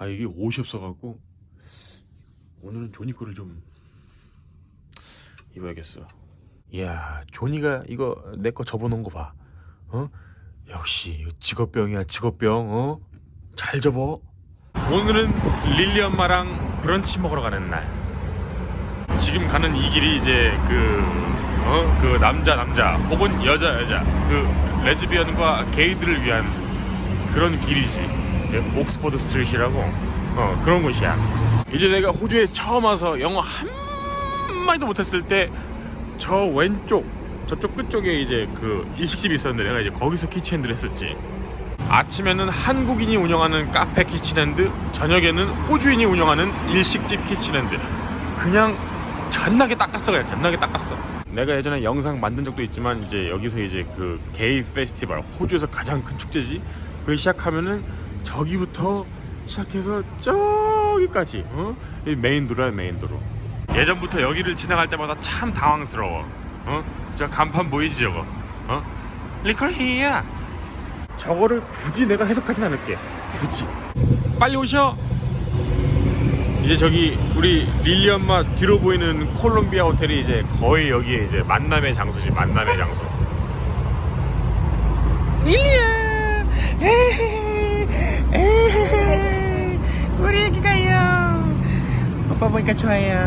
아 이게 옷이 없어갖고 오늘은 조니 거를 좀 입어야겠어. 이야 조니가 이거 내 거 접어놓은 거 봐. 어? 역시 직업병이야 직업병. 어? 잘 접어. 오늘은 릴리 엄마랑 브런치 먹으러 가는 날. 지금 가는 이 길이 이제 그, 어? 그 남자 남자 혹은 여자 여자 그 레즈비언과 게이들을 위한 그런 길이지. 예, 옥스퍼드 스트리트라고 어, 그런 곳이야. 이제 내가 호주에 처음 와서 영어 한 마디도 못했을 때 저 왼쪽 저쪽 끝쪽에 이제 그 일식집이 있었는데 내가 이제 거기서 키친핸드를 했었지. 아침에는 한국인이 운영하는 카페 키친핸드, 저녁에는 호주인이 운영하는 일식집 키친핸드. 그냥 잔나게 닦았어 그냥 잔나게 닦았어. 내가 예전에 영상 만든 적도 있지만 이제 여기서 이제 그 게이 페스티벌 호주에서 가장 큰 축제지. 그 시작하면은 저기부터 시작해서 저기까지 어? 이 메인 도로야 메인 도로. 예전부터 여기를 지나갈 때마다 참 당황스러워. 어? 저 간판 보이지 저거? 어? 리컬 히야. 저거를 굳이 내가 해석하진 않을게. 굳이. 빨리 오셔. 이제 저기 우리 릴리 엄마 뒤로 보이는 콜롬비아 호텔이 이제 거의 여기에 이제 만남의 장소지 만남의 장소. 릴리야. 우리 애기가요. 오빠 보니 까 좋아요.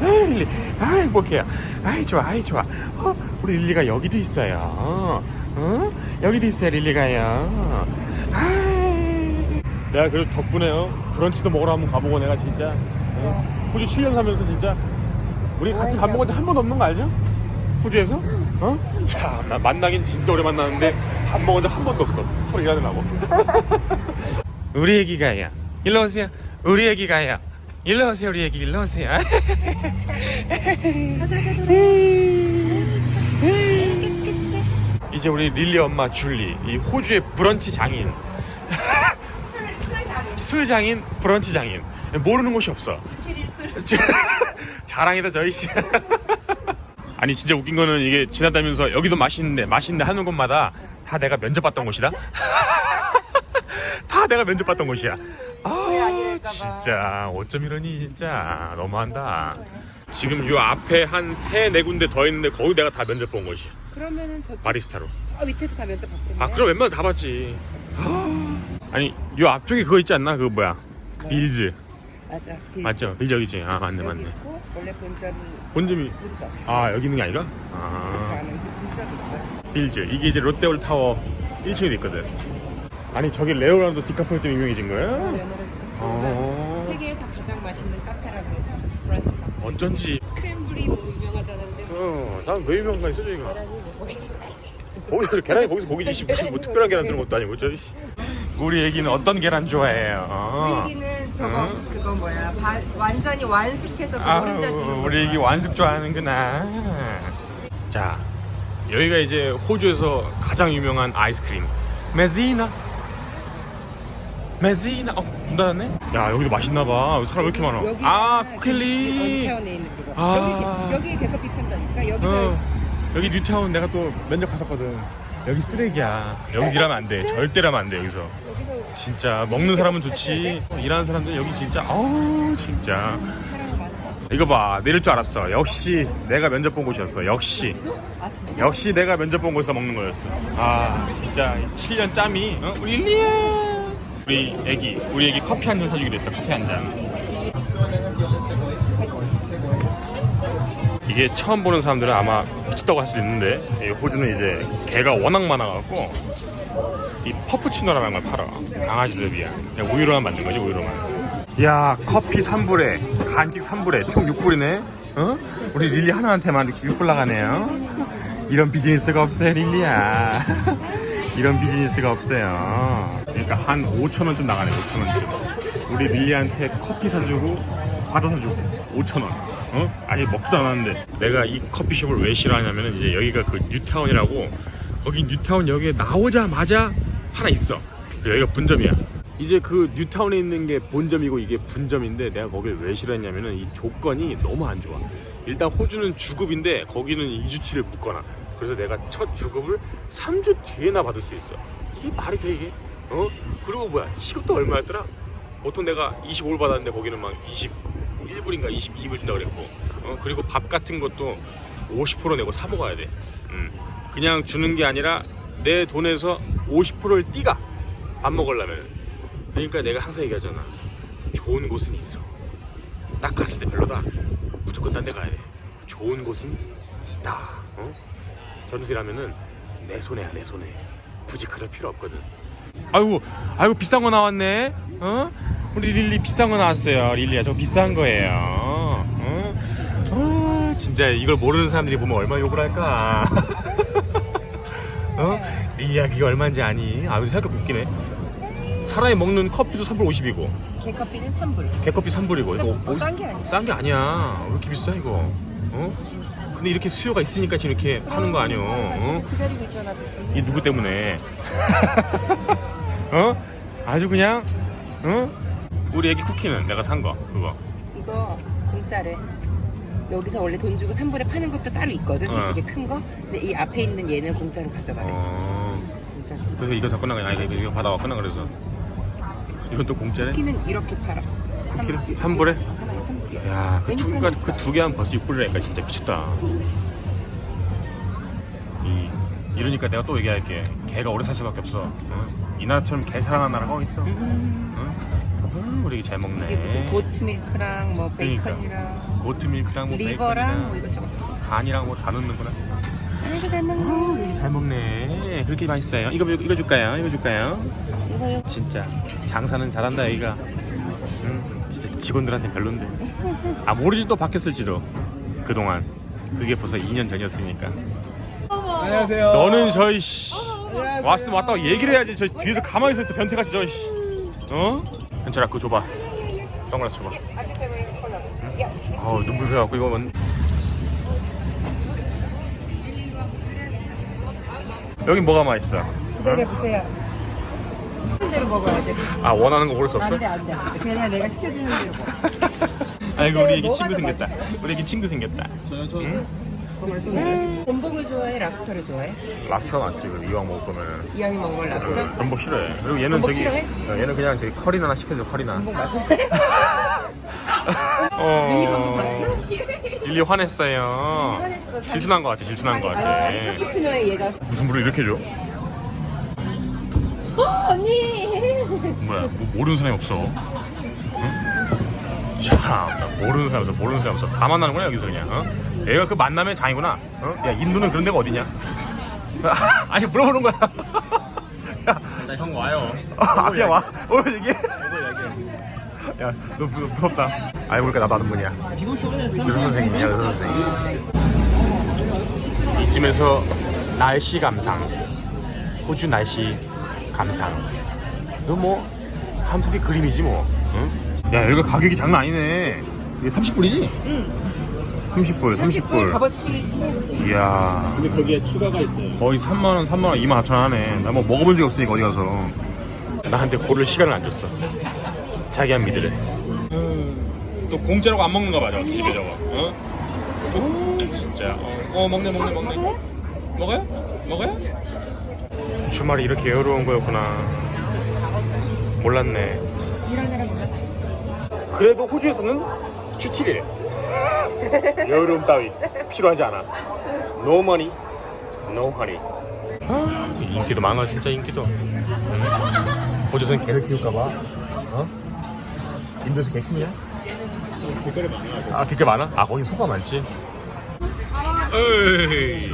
아, 릴리, 아 행복해요. 아이 좋아, 아이 좋아. 어, 우리 릴리가 여기도 있어요. 어, 어? 여기도 있어요, 릴리가요. 아이. 내가 그래도 덕분에요. 브런치도 먹으러 한번 가보고 내가 진짜 어? 호주 7년 살면서 진짜 우리 같이 밥 먹은 적 한 번도 없는 거 알죠? 호주에서? 어? 참, 나 만나긴 진짜 오래 만났는데 밥 먹은 적 한 번도 없어. 서로 일하느라고. 우리 애기가요. 일로 오세요. 우리 애기가요. 일로 오세요, 우리 애기. 일로 오세요. 이제 우리 릴리 엄마 줄리, 이 호주의 브런치 장인. 술 장인, 브런치 장인. 모르는 곳이 없어. 자랑이다 저희 씨. 아니 진짜 웃긴 거는 이게 지나다니면서 여기도 맛있는데 맛있는데 하는 곳마다 다 내가 면접 봤던 곳이다. 다 내가 면접 봤던 곳이야. 아 진짜 어쩜 이러니 진짜 너무한다. 지금 요 앞에 한 세 네 군데 더 있는데 거기 내가 다 면접 본 곳이야. 그러면은 저, 바리스타로. 저 밑에도 다 면접 받겠네요. 아 그럼 웬만하면 다 봤지. 아, 아니 요 앞쪽에 그거 있지 않나? 그거 뭐야? 빌즈 맞아. 빌즈. 맞죠? 빌즈 여기지. 아 맞네 맞네. 있고 원래 본점이 본점이 우리. 아 여기 있는 게 아니라? 아 본점이 있고요. 빌즈 이게 이제 롯데월 타워 1층에 있거든. 아니 저기 레오나르도 디카프리오 때문에 유명해진 거야? 면허를 어. 세계에서 가장 맛있는 카페라고 해서 브런치가. 어쩐지. 스크램블이 뭐 유명하다는데 어, 난왜 유명한가 있어 저기가. 계란이 뭐 거기서 가지. 거기서 계란이 거기서 거기지 씨, 무슨 뭐 특별한 계란 쓰는 것도 아니고 저. 씨. 우리 애기는 어떤 계란 좋아해요? 어. 여기는 저거 응? 그거 뭐야 바, 완전히 완숙해서 노른자 아우, 주는 우리 애기 완숙 좋아하는구나. 자, 여기가 이제 호주에서 가장 유명한 아이스크림 메지나. 메지나. 어, 문 닫았네? 야, 여기도 맛있나 봐. 여기 사람 왜 이렇게 많아? 아, 코켈리. 뉴타운에 있는 그거. 아. 여기 개- 여기 개커피 판다니까 여기가 어, 여기 뉴타운 내가 또 면접 갔었거든. 여기 쓰레기야. 여기서 일하면 안 돼. 절대 일하면 안 돼, 여기서. 여기서 진짜 먹는 사람은 좋지. 일하는 사람들 여기 진짜 아우 진짜. 사람 많아. 이거 봐 내릴 줄 알았어. 역시 내가 면접 본 곳이었어. 역시 아 진짜? 역시 내가 면접 본 곳에서 먹는 거였어. 아 진짜 7년 짬이 어? 우리 릴리야. 우리 애기 우리 애기 커피 한 잔 사주기로 했어. 커피 한 잔. 이게 처음 보는 사람들은 아마 미쳤다고 할 수도 있는데 이 호주는 이제 개가 워낙 많아갖고 이 퍼프치노라는 걸 팔아 강아지들 위한 그냥 우유로만 만든 거지 우유로만 야 커피 3불에 간식 3불에 총 6불이네 어? 우리 릴리 하나한테만 이렇게 6불 나가네요 이런 비즈니스가 없어요 릴리야 이런 비즈니스가 없어요. 그러니까 한 5천원 좀 나가네 5천원쯤 우리 릴리한테 커피 사주고 과자 사주고 5천원. 어? 아직 먹지도 않았는데 내가 이 커피숍을 왜 싫어하냐면은 이제 여기가 그 뉴타운이라고 거기 뉴타운 역에 나오자마자 하나 있어. 여기가 분점이야. 이제 그 뉴타운에 있는 게 본점이고 이게 분점인데 내가 거길 왜 싫어했냐면은 이 조건이 너무 안 좋아. 일단 호주는 주급인데 거기는 2주치를 붙거나 그래서 내가 첫 주급을 3주 뒤에나 받을 수 있어. 이게 말이 돼 이게? 어? 그리고 뭐야? 시급도 얼마였더라? 보통 내가 25불 받았는데 거기는 막 21불인가 22불 준다 그랬고. 어, 그리고 밥 같은 것도 50% 내고 사 먹어야 돼. 음. 그냥 주는 게 아니라 내 돈에서 50%를 띠가 밥 먹으려면 그러니까 내가 항상 얘기하잖아. 좋은 곳은 있어. 딱 갔을 때 별로다. 무조건 딴 데 가야 돼. 좋은 곳은 있다. 어? 전세라면은 내 손해야 내 손해 굳이 그럴 필요 없거든 아이고 아이고 비싼 거 나왔네 어? 우리 릴리 비싼 거 나왔어요 릴리야 저 비싼 거예요 어? 어, 진짜 이걸 모르는 사람들이 보면 얼마나 욕을 할까 어? 릴리야 그게 얼마인지 아니? 아 생각해 웃기네 사람이 먹는 커피도 3불 50이고 개커피는 3불. 개커피 3불이고 이거 어, 싼게 아니야. 싼 게 아니야 왜 이렇게 비싸 이거 어? 근데 이렇게 수요가 있으니까 지금 이렇게 파는 거 아니오 어? 기다리고 있잖아. 이 누구 때문에? 어? 아주 그냥 어? 우리 애기 쿠키는 내가 산 거 그거 이거 공짜래. 여기서 원래 돈 주고 3불에 파는 것도 따로 있거든. 어. 되게 큰 거. 근데 이 앞에 있는 얘는 공짜로 가져가래. 어 공짜로. 그래서 이거 사 끝나가 아니 이거 받아와 끝나 그래서 이건 또 공짜네 쿠키는 이렇게 팔아. 쿠키를 3불에? 하나에 3불. 야그두 그두 개 하면 벌써 6불이라니까 진짜 미쳤다 이 이러니까 내가 또 얘기할게 개가 오래 살 수밖에 없어 어? 이 나라처럼 개 사랑하는 나라가 어디 있어 음, 어? 어, 우리 잘 먹네 이게 무슨 고트 밀크랑 뭐 그러니까. 베이컨이랑 고트 밀크랑 뭐 리버랑 뭐 베이컨이랑 이것저것. 간이랑 뭐 다 넣는구나 아이고 잘 먹네. 어, 애기 잘 먹네 그렇게 맛있어요 이거 이거 줄까요 이거 줄까요 이거요. 진짜 장사는 잘한다 애기가 응? 직원들한테 별론데. 아 모르지 또 바뀌었을지도. 그동안. 그게 벌써 2년 전이었으니까. 안녕하세요. 너는 저희 씨. 왔으면 왔다고 얘기를 해야지. 저 뒤에서 가만히 서 있어. 변태같이 저 씨. 어? 현철아 그거 줘봐. 선글라스 줘봐. 어우 눈물 새갖고 이거 뭔 여긴 뭐가 맛있어? 기다려 보세요. 대로 먹어야 돼. 아 원하는 거 고를 수 없어? 안돼 안돼. 그냥 내가 시켜주는 대로 먹어. 아이고 우리 애기 친구 더 생겼다 우리 애기 친구 생겼다 저 전복을 좋아해? 랍스터를 좋아해? 랍스터 맞지 그 이왕 먹을 거면은 이왕이 먹은 걸 랍스터? 전복 싫어해 그리고 얘는 전복 저기 싫어해? 어, 얘는 그냥 저기 커리나 하나 시켜줘 커리나 전복 맛있어? 어... 미니 방송 봤어? 릴리 화냈어요 화냈어. 질투난 거 같아 질투난 거 같아 아니 카푸치노에 얘가 무슨 물을 이렇게 줘? 뭐야 뭐 모르는 사람이 없어. 응? 참 모르는 사람 없어 모르는 사람 없어. 다 만나는구나 여기서 그냥 어? 얘가 그 만남의 장이구나. 어? 야 인도는 그런 데가 어디냐? 아니 물어보는 거야. 일단 형 와요. 아 그냥 와. 오늘 얘기해. 야너 무섭다. 알고 보니까 나도 아는 분이야. 의사 선생님이야 의사 선생님. 이쯤에서 날씨 감상. 호주 날씨 감상 이거 뭐 한폭의 그림이지 뭐 응? 야 여기가 가격이 장난 아니네. 이게 30불이지? 응. 30불 30불. 값어치. 이야. 근데 거기에 추가가 있어요. 거의 3만원 3만원 2만 4천 하네. 나 뭐 먹어본 적이 없으니까 어디 가서. 나한테 고를 시간을 안 줬어. 자기 한 믿으래 또 공짜라고 안 먹는가 봐 저거 집에 저거. 어? 오, 진짜. 어, 어 먹네 먹네 먹네. 먹어요? 먹어요? 주말이 이렇게 여유로운 거였구나 몰랐네. 이런 사람 몰랐지 그래도 호주에서는 주 7일 여유로움 따위 필요하지 않아. No money, no honey. 아, 인기도 많아 진짜 인기도. 응? 호주에서는 개를 키울까봐. 어? 인도에서 개 키냐? 많아요. 아 되게 많아? 아 거기 소가 많지. 에이.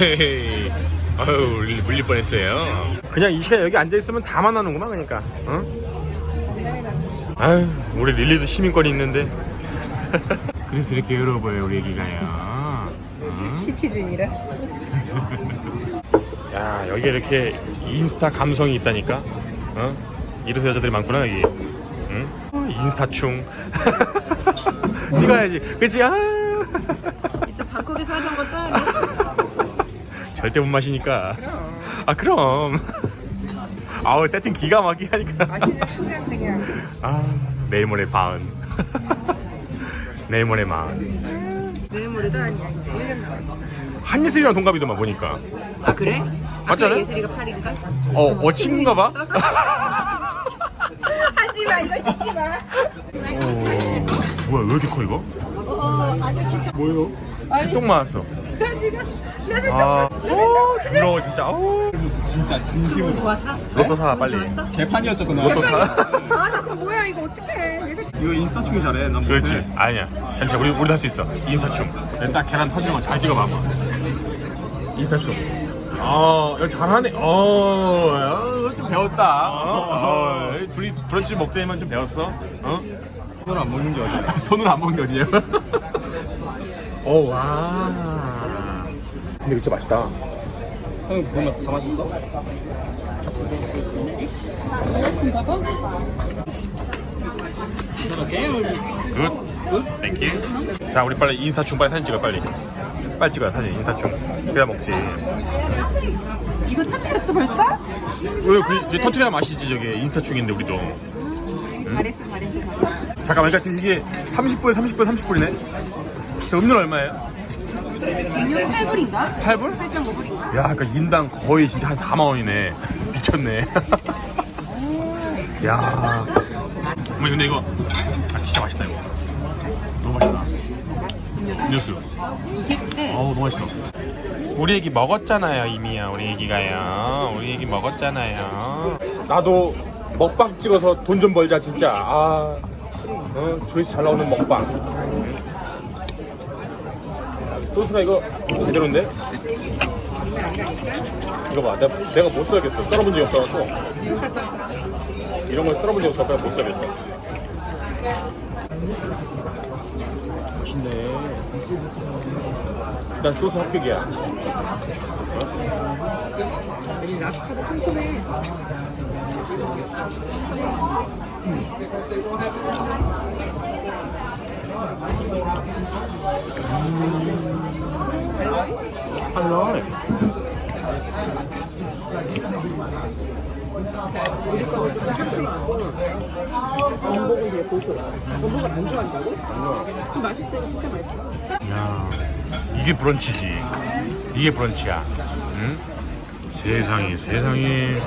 헤이. 아유 물릴 뻔했어요 그냥 이 시간에 여기 앉아있으면 다 만나는구나 그러니까. 어? 아유 우리 릴리도 시민권이 있는데. 그래서 이렇게 여러워 보여요 우리 애기가요. 어? 시티즌이라? 야 여기 이렇게 인스타 감성이 있다니까. 어? 이래서 여자들이 많구나 여기. 응? 어, 인스타충. 찍어야지. 그치? 아. 이때 방콕에서 하던 것도 아니야? 절대 못 마시니까. 아 그럼 아우 세팅 기가 막히게 하니까 마시는 순간 그냥 아 내일 모레 바은 내일 모레 마흔 내일 모레도 아니야 이제 1년 남았어 한예슬이랑 동갑이더만 보니까 아 그래? 맞잖아요? 예슬이가 8인가? 어, 어 친구인가 봐? 하지마 마 이거 찍지 마. 오, 뭐야 왜 이렇게 커 이거? 뭐요? 똥 맞았어. 아, 오, 부러워 진짜. 오. 진짜 진심으로. 좋았어? 로또 사 빨리. 개판이었잖아. 로또 사. 아나 그거 뭐야 이거 어떡해. 이거 인스타 춤 잘해. 난 그렇지. 아니야. 괜찮아. 우리 우리 할수 있어. 인사춤. 딱 계란 터지는 거 잘 찍어봐 한번. 인사춤. 어, 이거 잘하네. 어, 어, 좀 배웠다. 어, 어, 둘이 브런치 먹자니만 좀 배웠어. 어? 손을 안 먹는 게 어디야? 손으로 안 먹는 게 어디야? 오, 와. 근데 이거 진짜 맛있다. 형 그거만 다 마셨어? 굿. 땡큐. 자, 우리 빨리 인사춤 빨리 사진 찍어 빨리. 빨리 찍어요 사진 인사춤. 그래야 먹지. 이거 터뜨렸어 벌써? 왜 그, 이제 터트려야 맛이지 저게 인사춤인데 우리도. 잘했어 잘했어. 잠깐만, 그러니까 지금 이게 30불에 30불 30불이네. 저 음료는 얼마예요? 이거 8불인가? 8불? 8.5불인가? 야, 그러니까 인당 거의 진짜 한 4만 원이네. 미쳤네. 야. 어머니 근데 이거 아, 진짜 맛있다 이거. 너무 맛있다. 음료수. 이게 근데 어우 너무 맛있어. 우리 애기 먹었잖아요 이미야. 우리 애기가요. 우리 애기 먹었잖아요. 나도 먹방 찍어서 돈 좀 벌자 진짜. 아, 어, 조회수 잘 나오는 먹방. 소스가 이거 제대로인데? 이거 봐, 내가, 내가 못 써야겠어. 썰어본 적이 없어갖고. 이런 걸 썰어본 적이 없어서 못 써야겠어. 맛있네. 일단 소스 합격이야. 여기 랍스터도 꼼꼼해. 할로이. 전복은 되게 고소. 전복을 안 좋아한다고? 그럼 맛있어 이거 진짜 맛있어. 야, 이게 브런치지. 이게 브런치야. 응? 세상에, 세상에.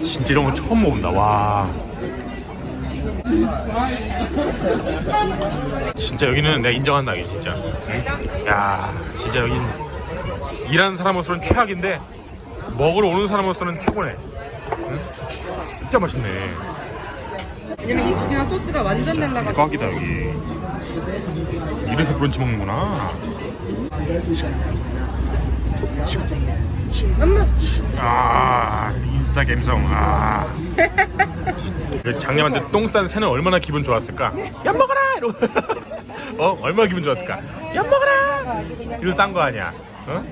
진짜 이런 거 처음 먹는다. 와. 진짜 여기는 내가 인정한다, 이게 진짜. 응? 야, 진짜 여긴 일하는 사람으로서는 최악인데 먹으러 오는 사람으로서는 최고네. 응? 진짜 맛있네. 왜냐면 이 고기랑 소스가 완전 달라가지고. 꽉이다 여기. 이래서 브런치 먹는구나. 엄마. 아 인스타 감성 아. 그 장님한테 똥 싼 새는 얼마나 기분 좋았을까? 엿 먹어라! 이러고. 어? 얼마나 기분 좋았을까? 엿 먹어라! 이거 싼 거 아니야. 어?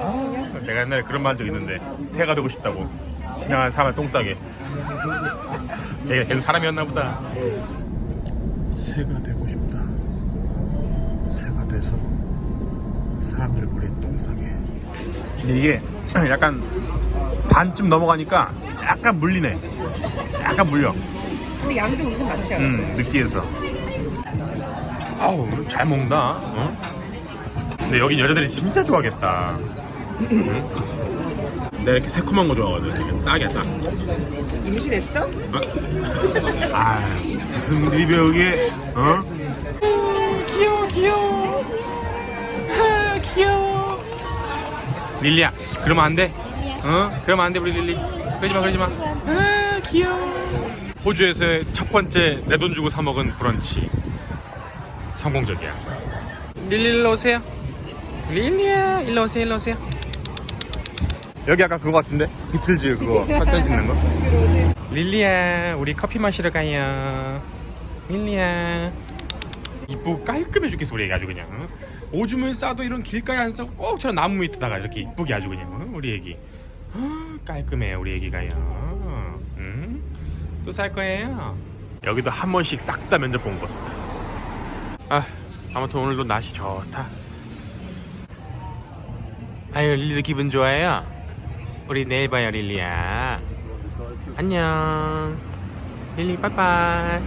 아, 내가 옛날에 그런 말 한 적 있는데 새가 되고 싶다고. 지나가는 사람 똥 싸게. 얘가 걔는 사람이었나 보다. 새가 되고 싶다. 새가 돼서 사람들 머리에 똥 싸게. 근데 이게 약간 반쯤 넘어가니까 약간 물리네. 약간 물려. 근데 양도 은근 많지 않아? 음, 느끼해서. 아우, 잘 먹는다. 어? 근데 여긴 여자들이 진짜 좋아하겠다. 응? 내가 이렇게 새콤한 거 좋아하거든. 이게 딱이야, 딱. 임신했어? 아, 무슨 리뷰 여기, 어? 귀여워, 귀여워. 아, 귀여워. 릴리야, 그러면 안 돼. 어? 그러면 안 돼, 우리 릴리. 그러지 마, 그러지 마. 아, 귀여워. 호주에서의 첫 번째 내 돈 주고 사 먹은 브런치. 성공적이야. 릴리 일로 오세요. 릴리야, 일로 오세요, 일로 오세요. 여기 아까 그거 같은데? 비틀즈 그거 사진 찍는 거? 릴리야 우리 커피 마시러 가요 릴리야 이쁘고 깔끔해 죽겠어 우리 애기 아주 그냥 응? 오줌을 싸도 이런 길가에 안 싸고 꼭저 나무 밑에다가 이렇게 이쁘게 아주 그냥 응? 우리 애기 아, 깔끔해 우리 애기가요. 응? 또 살 거예요? 여기도 한 번씩 싹 다 면접 본 곳. 아 아무튼 오늘도 날씨 좋다. 아유 릴리도 기분 좋아요? 우리 내일 봐요 릴리야. 안녕. 릴리 빠이빠이